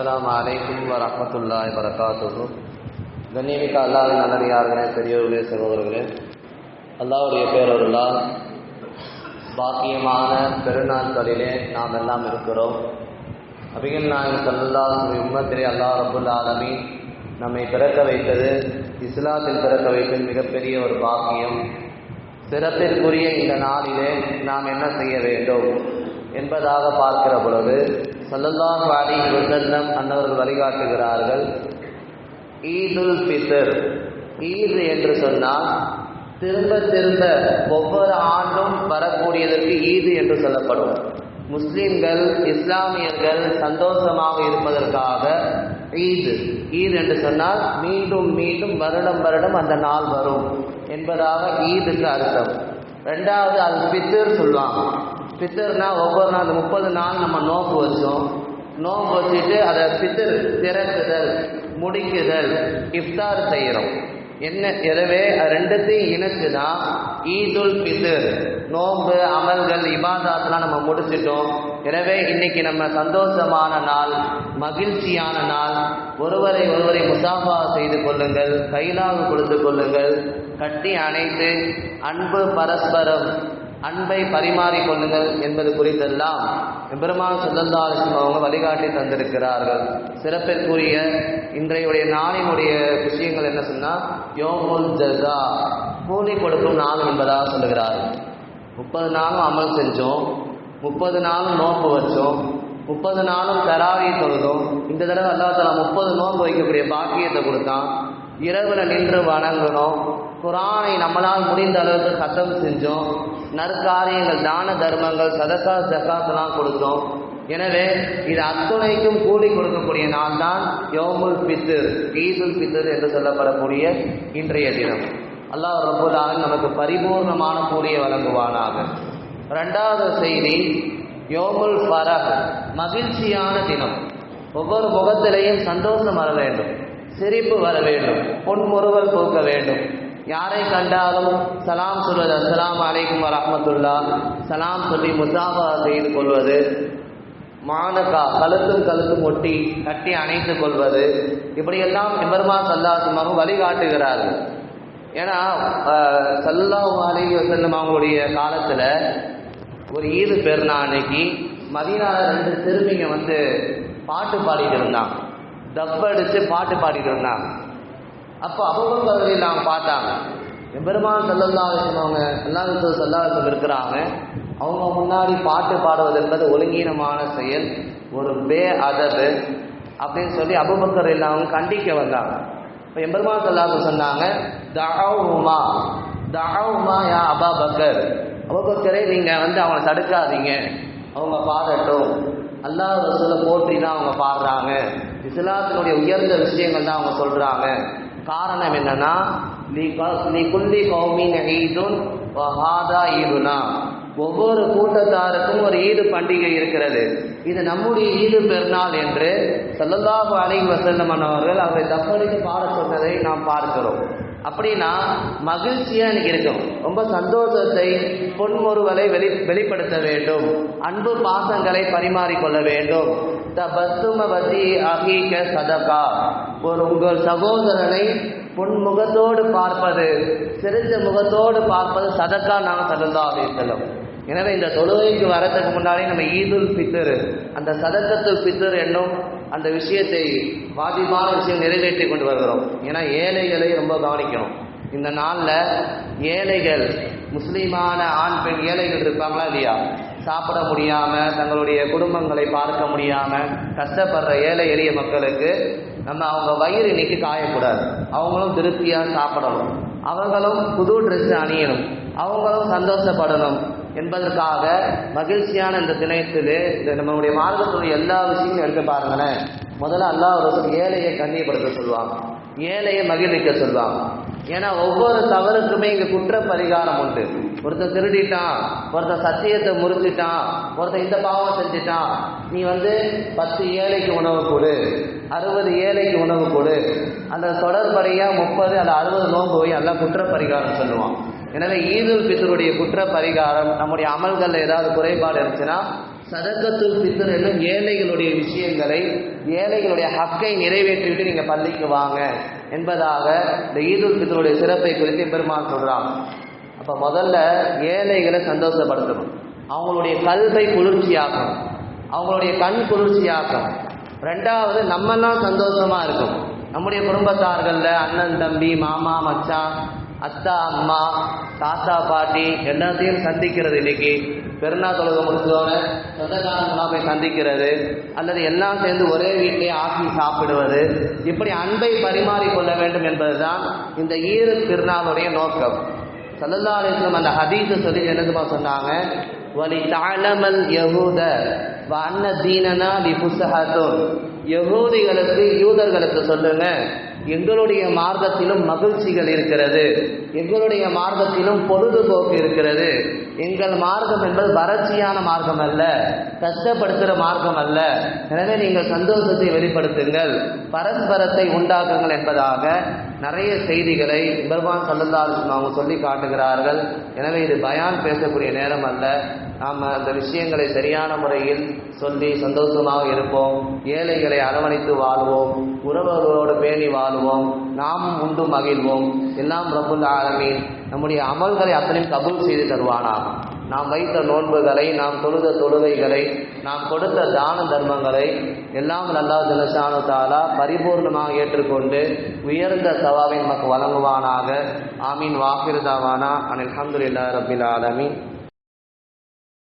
அஸ்லாம் அலைக்கும் வரமத்துல்லா வரகாத்து கண்ணியமிக்க அல்லாஹ்வின் நல்லடியார்களே பெரியவர்களே சகோதரர்களே அல்லாவுடைய பேரொருளால் பாக்கியமான பெருநாட்களிலே நாம் எல்லாம் இருக்கிறோம். அபிகள் நாயகம் சல்லல்லாஹு உம்மத்திலே அல்லாஹ் ரபுல் ஆலமி நம்மை பிறக்க வைத்தது இஸ்லாத்தில் பிறக்க வைத்தது மிகப்பெரிய ஒரு பாக்கியம். சிறப்பிற்குரிய இந்த நாளிலே நாம் என்ன செய்ய வேண்டும் என்பதாக பார்க்கிற பொழுது சல்லல்லாஹு அலைஹி வஸல்லம் அன்னவர்கள் வழிகாட்டுகிறார்கள். ஈதுல் பித்தர் ஈது என்று சொன்னால் திரும்ப திரும்ப ஒவ்வொரு ஆண்டும் வரக்கூடியதற்கு ஈது என்று சொல்லப்படும். முஸ்லிம்கள் இஸ்லாமியர்கள் சந்தோஷமாக இருப்பதற்காக ஈது. ஈத் என்று சொன்னால் மீண்டும் மீண்டும் வருடம் வருடம் அந்த நாள் வரும் என்பதாக ஈதுக்கு அர்த்தம். ரெண்டாவது அது பித்தர் சொல்லுவாங்க பித்தர்னா ஒவ்வொரு நாள் முப்பது நாள் நம்ம நோன்பு வச்சோம். நோம்பு வச்சுட்டு அதை பித்தர் திறக்குதல் முடிக்குதல் இஃப்தார் செய்கிறோம் என்ன எனவே ரெண்டுத்தையும் இணைச்சு தான் ஈதுல் பித்தர் நோன்பு அமல்கள் இபாதாத்லாம் நம்ம முடிச்சிட்டோம். எனவே இன்னைக்கு நம்ம சந்தோஷமான நாள் மகிழ்ச்சியான நாள். ஒருவரை ஒருவரை முசாஃபா செய்து கொள்ளுங்கள் கைலாக கொடுத்து கொள்ளுங்கள். கட்டி அணைத்து அன்பு பரஸ்பரம் அன்பை பரிமாறிக்கொள்ளுங்கள் என்பது குறித்தெல்லாம் பெருமான் சொல்லந்தாலும் அவங்க வழிகாட்டி தந்திருக்கிறார்கள். சிறப்பிற்குரிய இன்றையுடைய நாளினுடைய விஷயங்கள் என்ன சொன்னால் யோமுல் ஜஸா கூலி கொடுக்கும் நாள் என்பதாக சொல்லுகிறார்கள். முப்பது நாளும் அமல் செஞ்சோம் முப்பது நாளும் நோன்பு வச்சோம் முப்பது நாளும் தராவி தொழுதும். இந்த தடவை அல்லா தலா முப்பது நோன்பு வைக்கக்கூடிய பாக்கியத்தை கொடுத்தான். இரவுல நின்று வணங்கணும் குரானை நம்மளால் முடிந்த அளவுக்கு சத்தம் செஞ்சோம். நற்காரியங்கள் தான தர்மங்கள் சதக்கா ஜக்காத்தெல்லாம் கொடுத்தோம். எனவே இது அத்துணைக்கும் கூலி கொடுக்கக்கூடிய நாள் தான் யோமுல் பித்தர் ஈதுல் பித்தர் என்று சொல்லப்படக்கூடிய இன்றைய தினம். அல்லாஹ் ரபுல்லாக நமக்கு பரிபூர்ணமான கூலியை வழங்குவானாக. ரெண்டாவது செய்தி யோமுல் ஃபரஹ் மகிழ்ச்சியான தினம். ஒவ்வொரு முகத்திலையும் சந்தோஷம் வர வேண்டும் சிரிப்பு வர வேண்டும் பொன்முறுவல் பூக்க வேண்டும். யாரை கண்டாலும் சலாம் சொல்வது அஸ்லாம் அலைக்கும் வரமத்துல்லா சலாம் சொல்லி முசாஃபா செய்து கொள்வது. மானக்கா கழுத்தும் கழுத்தும் ஒட்டி கட்டி அணைத்துக் கொள்வது. இப்படியெல்லாம் எம்பெருமா சல்லாசுமாவும் வழிகாட்டுகிறார்கள் ஏன்னா சல்லா அலி வசல்லம் அவங்களுடைய காலத்தில் ஒரு ஈது பெருநா அன்னைக்கு மதியானம் ரெண்டு சிறுமிங்க வந்து பாட்டு பாடிட்டு இருந்தாங்க. தப்படிச்சு பாட்டு பாடிட்டு இருந்தாங்க. அப்போ அபுபக்கர் பகுதியில் பார்த்தாங்க. எம்பெருமான் செல்லல்லா அவங்க அல்லாத செல்லாசம் இருக்கிறாங்க. அவங்க முன்னாடி பாட்டு பாடுவது என்பது ஒழுங்கீனமான செயல் ஒரு பே அதது அப்படின்னு சொல்லி அபுபக்கர் இல்லாமல் கண்டிக்க வந்தாங்க. இப்போ எம்பெருமான் செல்லாசம் சொன்னாங்க தகவுமா தகவுமா யா அபா பக்கர். அபுபக்கரே நீங்கள் வந்து அவங்களை தடுக்காதீங்க. அவங்க பாடட்டும். அல்லாஹ் ரசூலை போற்றி தான் அவங்க பாடுறாங்க. இஸ்லாத்தினுடைய உயர்ந்த விஷயங்கள் தான் அவங்க சொல்கிறாங்க காரணம் என்னன்னா குல்லி ஒவ்வொரு கூட்டத்தாருக்கும் ஒரு ஈடு பண்டிகை இருக்கிறது. இது நம்முடைய ஈடு பெருநாள் என்று சல்லல்லாஹு அலை வஸல்லம் அவர்கள் அவரை தப்பளித்து பாட சொன்னதை நாம் பார்க்கிறோம். அப்படின்னா மகிழ்ச்சியா எனக்கு இருக்கும். ரொம்ப சந்தோஷத்தை பொன்முறுவலை வெளி வெளிப்படுத்த வேண்டும். அன்பு பாசங்களை பரிமாறிக்கொள்ள வேண்டும். தபத்துமவதி அகீக சதகா. ஒரு உங்கள் சகோதரனை பொன்முகத்தோடு பார்ப்பது சிரித்த முகத்தோடு பார்ப்பது சதக்கா நாம் அப்படின்னு சொல்லுவோம் எனவே இந்த தொழுகைக்கு வரத்துக்கு முன்னாடி நம்ம ஈதுல் பித்தர் அந்த சதக்கத்துல் பித்தர் என்னும் அந்த விஷயத்தை வாஜிபான விஷயம் நிறைவேற்றி கொண்டு வருகிறோம். ஏன்னா ஏழைகளை ரொம்ப கவனிக்கணும். இந்த நாளில் ஏழைகள் முஸ்லீமான ஆண் பெண் ஏழைகள் இருப்பாங்களா இல்லையா? சாப்பிட முடியாமல் தங்களுடைய குடும்பங்களை பார்க்க முடியாமல் கஷ்டப்படுற ஏழை எளிய மக்களுக்கு நம்ம அவங்க வயிறு இன்னைக்கு காயக்கூடாது. அவங்களும் திருப்தியாக சாப்பிடணும். அவங்களும் புது ட்ரெஸ் அணியணும். அவங்களும் சந்தோஷப்படணும். என்பதற்காக மகிழ்ச்சியான இந்த தினத்தில் இந்த நம்மளுடைய மார்க்கத்துடைய எல்லா விஷயங்களும் எடுத்து பாருங்களேன். முதல்ல அல்லாஹ் ஒரு ஏழையை கண்ணியப்படுத்த சொல்லுவாங்க ஏழையை மகிழ்விக்க சொல்லுவாங்க ஏன்னா ஒவ்வொரு தவறுக்குமே இங்கே குற்ற பரிகாரம் உண்டு. ஒருத்தன் திருடிட்டான் ஒருத்தன் சத்தியத்தை முறிச்சிட்டான் ஒருத்தன் இந்த பாவம் செஞ்சிட்டான். நீ வந்து பத்து ஏழைக்கு உணவு கொடு அறுபது ஏழைக்கு உணவு கொடு. அந்த தொடர்புடைய முப்பது அல்ல அறுபது நோன்பு போய் எல்லாம் குற்ற பரிகாரம் சொல்லுவான். எனவே ஈதுல் பித்தருடைய குற்ற பரிகாரம் நம்முடைய அமல்களில் ஏதாவது குறைபாடு இருந்துச்சுன்னா சதக்கத்துல் பித்தர் என்னும் ஏழைகளுடைய விஷயங்களை ஏழைகளுடைய ஹக்கை நிறைவேற்றிவிட்டு நீங்கள் பள்ளிக்கு வாங்க என்பதாக இந்த ஈதுல் பித்தருடைய சிறப்பை குறித்து பெருமான் சொல்கிறான் அப்போ முதல்ல ஏழைகளை சந்தோஷப்படுத்தணும். அவங்களுடைய கல்வை குளிர்ச்சியாக்கணும். அவங்களுடைய கண் குளிர்ச்சியாக்கணும். ரெண்டாவது நம்மெல்லாம் சந்தோஷமாக இருக்கும் நம்முடைய குடும்பத்தார்களில் அண்ணன் தம்பி மாமா மச்சான் அத்தா அம்மா தாத்தா பாட்டி எல்லாத்தையும் சந்திக்கிறது இன்னைக்கு. பெருநா தொழுகை முடிச்சோட சொந்தக்காரங்களாம் போய் சந்திக்கிறது. அல்லது எல்லாம் சேர்ந்து ஒரே வீட்டிலே ஆக்கி சாப்பிடுவது. இப்படி அன்பை பரிமாறிக்கொள்ள வேண்டும் என்பதுதான் இந்த ஈரு திருநாளுடைய நோக்கம். சல்லல்லா அலிஸ்லம் அந்த ஹதீஸை சொல்லி என்னதுமா சொன்னாங்க? வலி தாழமல் யகூத வண்ண தீனனா லி யகூதிகளுக்கு யூதர்களுக்கு சொல்லுங்க. எங்களுடைய மார்க்கத்திலும் மகிழ்ச்சிகள் இருக்கிறது. எங்களுடைய மார்க்கத்திலும் பொழுதுபோக்கு இருக்கிறது. எங்கள் மார்க்கம் என்பது வறட்சியான மார்க்கம் அல்ல. கஷ்டப்படுத்துகிற மார்க்கம் அல்ல. எனவே நீங்கள் சந்தோஷத்தை வெளிப்படுத்துங்கள். பரஸ்பரத்தை உண்டாக்குங்கள் என்பதாக நிறைய செய்திகளை பெருமான் சல்லல்லாஹு அவங்க சொல்லி காட்டுகிறார்கள். எனவே இது பயான் பேசக்கூடிய நேரம் அல்ல. நாம் அந்த விஷயங்களை சரியான முறையில் சொல்லி சந்தோஷமாக இருப்போம். ஏழைகளை அரவணைத்து வாழ்வோம். உறவுகளோடு பேணி வாழ்வோம். நாமும் உண்டு மகிழ்வோம். எல்லாம் ரப்புல் ஆலமீன். நம்முடைய அமல்களை அத்தனையும் கபூல் செய்து தருவானாகும் நாம் வைத்த நோன்புகளை நாம் தொழுத தொழுகைகளை நாம் கொடுத்த தான தர்மங்களை எல்லாம் நல்லா ஜலசானு தாலா பரிபூர்ணமாக ஏற்றுக்கொண்டு உயர்ந்த சவாவை நமக்கு வழங்குவானாக. ஆமீன். வாக்கிருதாவானா அனில் அஹமதுல்லா ரபில் ஆலமின்.